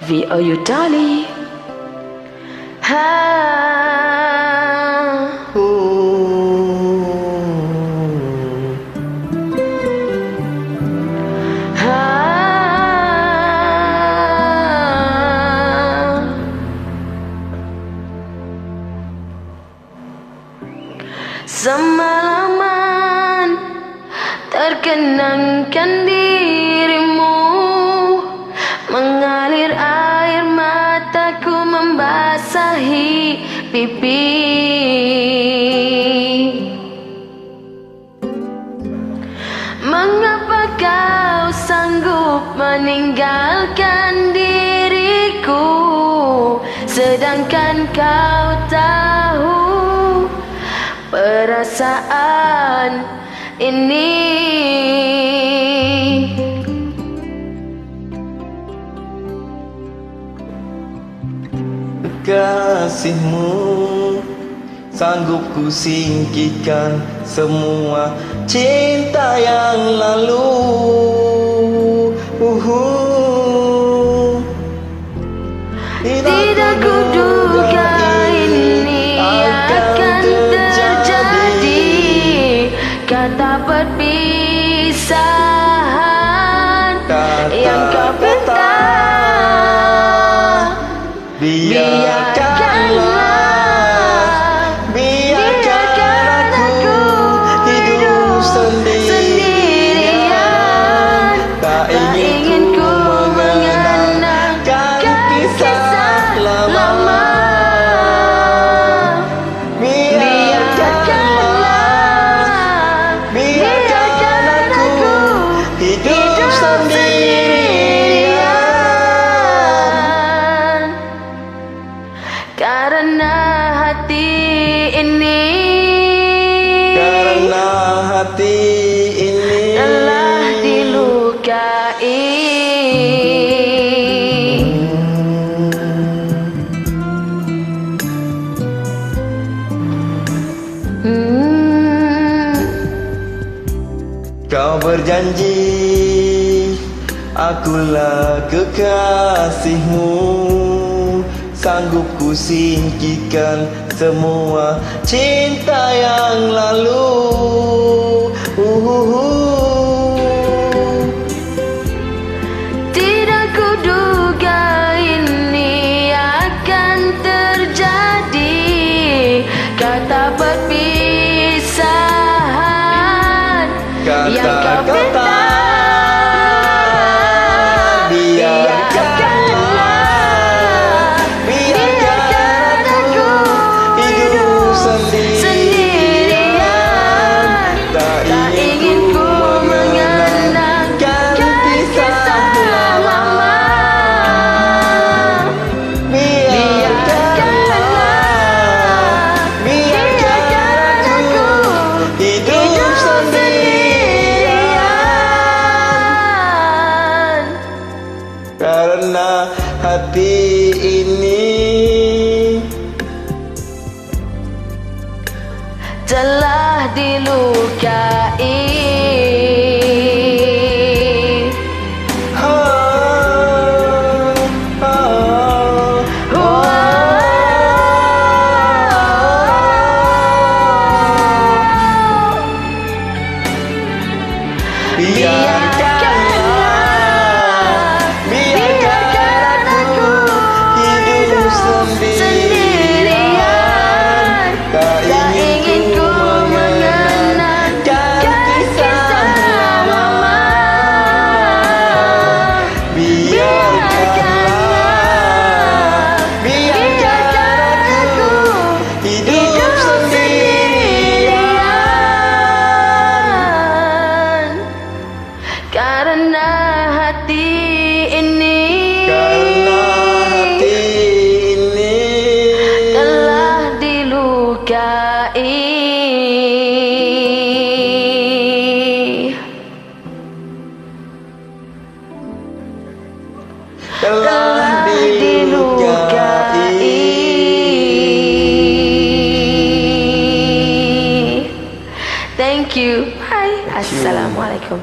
VOU Dolly. Ha. Semalaman terkenangkan dirimu pipi. Mengapa kau sanggup meninggalkan diriku? Sedangkan kau tahu perasaan ini kasihmu. Sanggup ku singkirkan semua cinta yang lalu. Uhuh. Tidak kuduga ini akan terjadi. Kata perpisahan Karena hati ini Karena hati ini telah dilukai Hmm. Kau berjanji Akulah kekasihmu Sanggup ku singkirkan semua cinta yang lalu Uhuhu. Tidak kuduga ini akan terjadi Kata perpisahan hati ini. Telah dilukai. Oh, telah dilukai Thank you. Bye. Assalamualaikum.